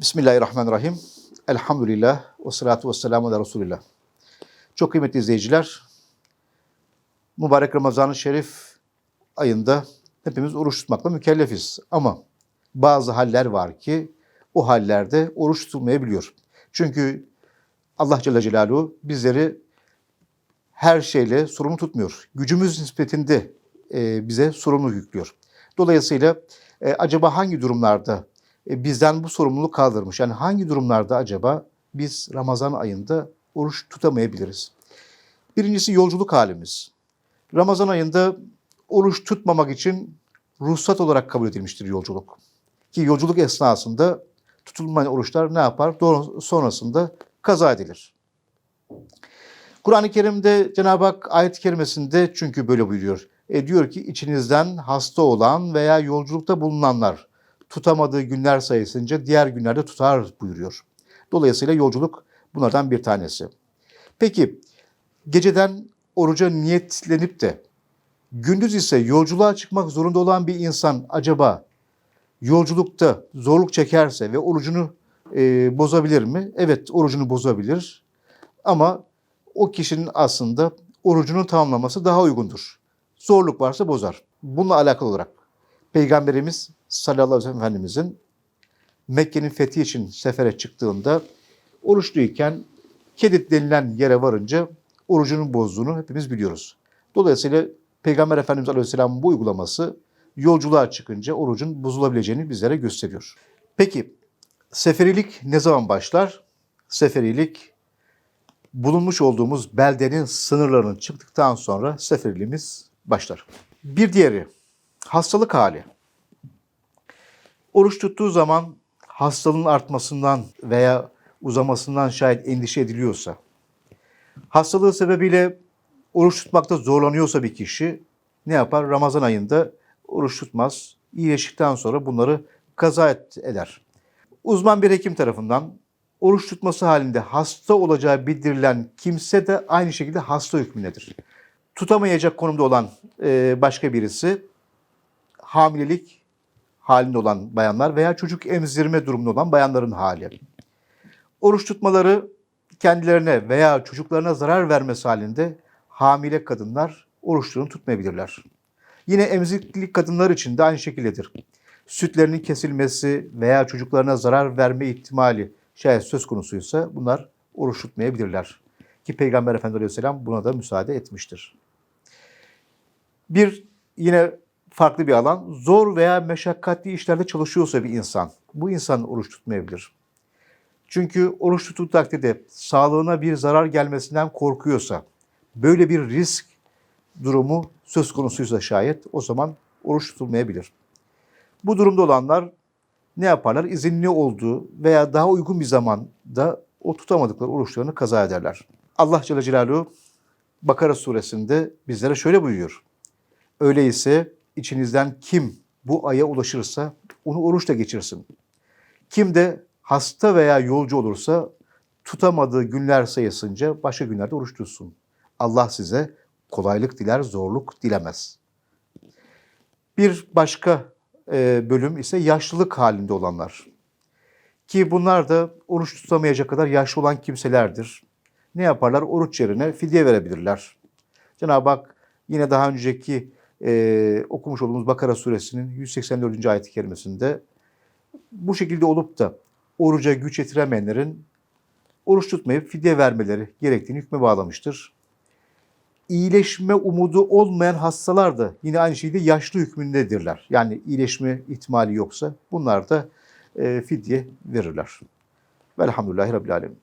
Bismillahirrahmanirrahim. Elhamdülillah ve salatu ve selamu ala Resulillah. Çok kıymetli izleyiciler, mübarek Ramazan-ı Şerif ayında hepimiz oruç tutmakla mükellefiz. Ama bazı haller var ki o hallerde oruç tutulmayabiliyor. Çünkü Allah Celle Celaluhu bizleri her şeyle sorumlu tutmuyor. Gücümüz nispetinde e, bize sorumluluk yüklüyor. Dolayısıyla e, acaba hangi durumlarda bizden bu sorumluluk kaldırmış? Yani hangi durumlarda acaba biz Ramazan ayında oruç tutamayabiliriz? Birincisi yolculuk halimiz. Ramazan ayında oruç tutmamak için ruhsat olarak kabul edilmiştir yolculuk. Ki yolculuk esnasında tutulmayan oruçlar ne yapar? Sonrasında kaza edilir. Kur'an-ı Kerim'de Cenab-ı Hak ayet-i kerimesinde çünkü böyle buyuruyor. E diyor ki içinizden hasta olan veya yolculukta bulunanlar tutamadığı günler sayısınca diğer günlerde tutar buyuruyor. Dolayısıyla yolculuk bunlardan bir tanesi. Peki geceden oruca niyetlenip de gündüz ise yolculuğa çıkmak zorunda olan bir insan acaba yolculukta zorluk çekerse ve orucunu e, bozabilir mi? Evet orucunu bozabilir ama o kişinin aslında orucunu tamamlaması daha uygundur. Zorluk varsa bozar. Bununla alakalı olarak Peygamberimiz sallallahu aleyhi ve sellem Efendimizin Mekke'nin fethi için sefere çıktığında oruçluyken Kedit denilen yere varınca orucunun bozduğunu hepimiz biliyoruz. Dolayısıyla Peygamber Efendimiz Aleyhisselam'ın bu uygulaması yolculuğa çıkınca orucun bozulabileceğini bizlere gösteriyor. Peki seferilik ne zaman başlar? Seferilik bulunmuş olduğumuz beldenin sınırlarının çıktıktan sonra seferiliğimiz başlar. Bir diğeri hastalık hali. Oruç tuttuğu zaman hastalığın artmasından veya uzamasından şayet endişe ediliyorsa, hastalığı sebebiyle oruç tutmakta zorlanıyorsa bir kişi ne yapar? Ramazan ayında oruç tutmaz. İyileştikten sonra bunları kaza eder. Uzman bir hekim tarafından oruç tutması halinde hasta olacağı bildirilen kimse de aynı şekilde hasta hükmündedir. Tutamayacak konumda olan başka birisi hamilelik halinde olan bayanlar veya çocuk emzirme durumunda olan bayanların hali. Oruç tutmaları kendilerine veya çocuklarına zarar vermesi halinde hamile kadınlar oruçlarını tutmayabilirler. Yine emziklik kadınlar için de aynı şekildedir. Sütlerinin kesilmesi veya çocuklarına zarar verme ihtimali şayet söz konusuysa bunlar oruç tutmayabilirler. Ki Peygamber Efendimiz Aleyhisselam buna da müsaade etmiştir. Bir yine farklı bir alan zor veya meşakkatli işlerde çalışıyorsa bir insan bu insan oruç tutmayabilir. Çünkü oruç tuttuğu takdirde sağlığına bir zarar gelmesinden korkuyorsa, böyle bir risk durumu söz konusuysa şayet o zaman oruç tutulmayabilir. Bu durumda olanlar ne yaparlar? İzinli olduğu veya daha uygun bir zamanda o tutamadıkları oruçlarını kaza ederler. Allah Celle Celaluhu Bakara suresinde bizlere şöyle buyuruyor. Öyleyse içinizden kim bu aya ulaşırsa onu oruçla geçirsin. Kim de hasta veya yolcu olursa tutamadığı günler sayısınca başka günlerde oruç tutsun. Allah size kolaylık diler, zorluk dilemez. Bir başka e, bölüm ise yaşlılık halinde olanlar. Ki bunlar da oruç tutamayacak kadar yaşlı olan kimselerdir. Ne yaparlar? Oruç yerine fidye verebilirler. Cenab-ı Hak yine daha önceki e, okumuş olduğumuz Bakara suresinin 184. ayet-i kerimesinde bu şekilde olup da oruca güç yetiremeyenlerin oruç tutmayıp fidye vermeleri gerektiğini hükme bağlamıştır. İyileşme umudu olmayan hastalar da yine aynı şekilde yaşlı hükmündedirler. Yani iyileşme ihtimali yoksa bunlar da e, fidye verirler. Velhamdülillahi Rabbil Alemin.